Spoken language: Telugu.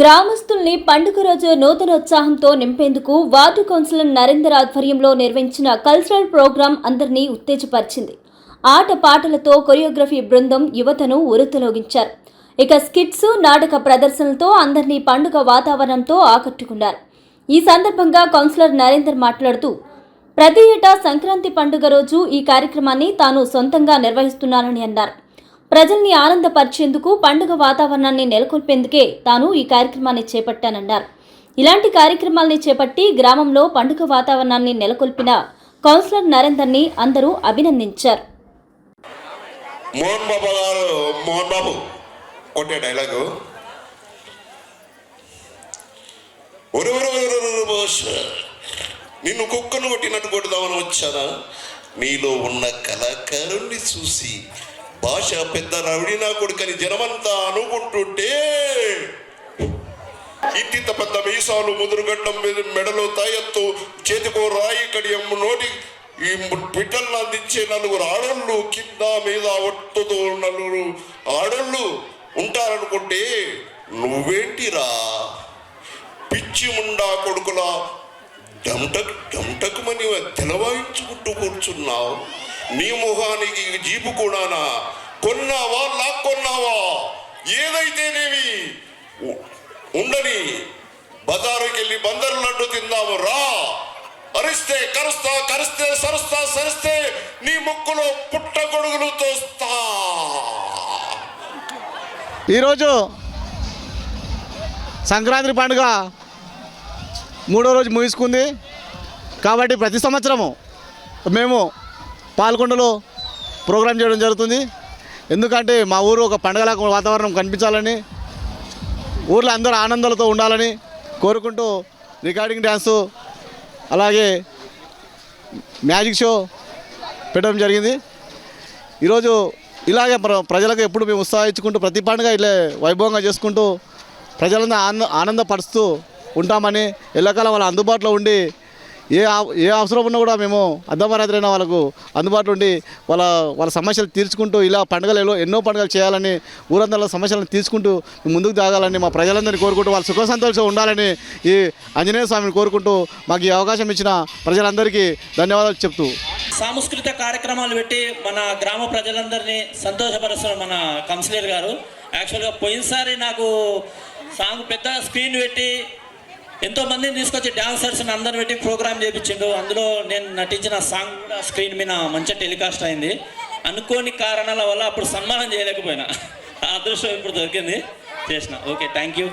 గ్రామస్తుల్ని పండుగ రోజు నూతనోత్సాహంతో నింపేందుకు వార్డు కౌన్సిలర్ నరేందర్ ఆధ్వర్యంలో నిర్వహించిన కల్చరల్ ప్రోగ్రాం అందరినీ ఉత్తేజపరిచింది. ఆట పాటలతో కొరియోగ్రఫీ బృందం యువతను ఉరుతలోగించారు. ఇక స్కిట్స్ నాటక ప్రదర్శనలతో అందరినీ పండుగ వాతావరణంతో ఆకట్టుకున్నారు. ఈ సందర్భంగా కౌన్సిలర్ నరేందర్ మాట్లాడుతూ ప్రతి ఏటా సంక్రాంతి పండుగ రోజు ఈ కార్యక్రమాన్ని తాను సొంతంగా నిర్వహిస్తున్నానని అన్నారు. ప్రజల్ని ఆనందపరిచేందుకు పండుగ వాతావరణాన్ని నెలకొల్పేందుకే తాను ఈ కార్యక్రమాన్ని చేపట్టానన్నారు. ఇలాంటి కార్యక్రమాల్ని చేపట్టి గ్రామంలో పండుగ వాతావరణాన్ని నెలకొల్పిన కౌన్సిలర్ నరేందర్ని అందరూ అభినందించారు. మోహన్ బాబు గారు మోహన్ బాబు కొట్టే డైలాగు. నిన్ను కుక్కను కొట్టినట్టు కొడదామని వచ్చానా? నీలో ఉన్న కళాకారుణ్ణి చూసి భాష పెద్ద రవిడినా కొడుకని జనమంతా అనుకుంటుంటే ఇంటింత పెద్ద మీసాలు ముదురుగడ్డం మీద మెడలో తాయెత్తు చేతికో రాయి కడియం నోటి ఈ బిడ్డలను అందించే నలుగురు ఆడోళ్ళు కింద మీద ఒట్టుతో నలుగురు ఆడోళ్ళు ఉంటారనుకుంటే నువ్వేంటిరా? పిచ్చి ముండా కొడుకులా డమ్టక్ డమ్టకుమని తెలవాయించుకుంటూ కూర్చున్నావు. నీ మొహానికి జీపు కూడానా? కొన్నావా లాక్కొన్నావా ఏదైతేనేమి ఉ- ఉండని బజారుకి వెళ్ళి బందరు లడ్డు తిందాము రా. అరిస్తే కరుస్తా కరిస్తే సరుస్తా సరిస్తే నీ ముక్కులో పుట్ట గొడుగులు తోస్తా. ఈరోజు సంక్రాంతి పండుగ మూడో రోజు ముగిసుకుంది. కాబట్టి ప్రతి సంవత్సరము మేము పాల్గొండలో ప్రోగ్రాం చేయడం జరుగుతుంది. ఎందుకంటే మా ఊరు ఒక పండుగలకు వాతావరణం కనిపించాలని ఊర్లో అందరూ ఆనందాలతో ఉండాలని కోరుకుంటూ రికార్డింగ్ డ్యాన్సు అలాగే మ్యాజిక్ షో పెట్టడం జరిగింది. ఈరోజు ఇలాగే ప్ర- ప్రజలకు ఎప్పుడు మేము ఉత్సాహించుకుంటూ ప్రతి పండుగ ఇట్లే వైభవంగా చేసుకుంటూ ప్రజలందరూ ఆనంద ఆనందపరుస్తూ ఉంటామని ఎల్లకాలం వాళ్ళ అందుబాటులో ఉండి ఏ ఏ అవసరం ఉన్నా కూడా మేము అర్ధమరాత్రి వాళ్ళకు అందుబాటులో ఉండి వాళ్ళ వాళ్ళ సమస్యలు తీర్చుకుంటూ ఇలా పండుగలు ఎన్నో పండుగలు చేయాలని ఊరందరిలో సమస్యలను తీర్చుకుంటూ ముందుకు తాగాలని మా ప్రజలందరినీ కోరుకుంటూ వాళ్ళ సుఖ సంతోషం ఉండాలని ఈ ఆంజనేయ స్వామిని కోరుకుంటూ మాకు ఈ అవకాశం ఇచ్చిన ప్రజలందరికీ ధన్యవాదాలు చెప్తూ. సాంస్కృతిక కార్యక్రమాలు పెట్టి మన గ్రామ ప్రజలందరినీ సంతోషపరుస్తున్న మన కౌన్సిలర్ గారు. యాక్చువల్గా పోయినసారి నాకు సాంగ్ పెద్ద స్క్రీన్ పెట్టి ఎంతో మందిని తీసుకొచ్చి డాన్సర్స్ అందరు పెట్టి ప్రోగ్రామ్ చేయించిండు అందులో నేను నటించిన సాంగ్ కూడా స్క్రీన్ మీద మంచిగా టెలికాస్ట్ అయింది. అనుకోని కారణాల వల్ల అప్పుడు సన్మానం చేయలేకపోయినా. ఆ అదృష్టం ఇప్పుడు దొరికింది. చేసిన. Okay thank you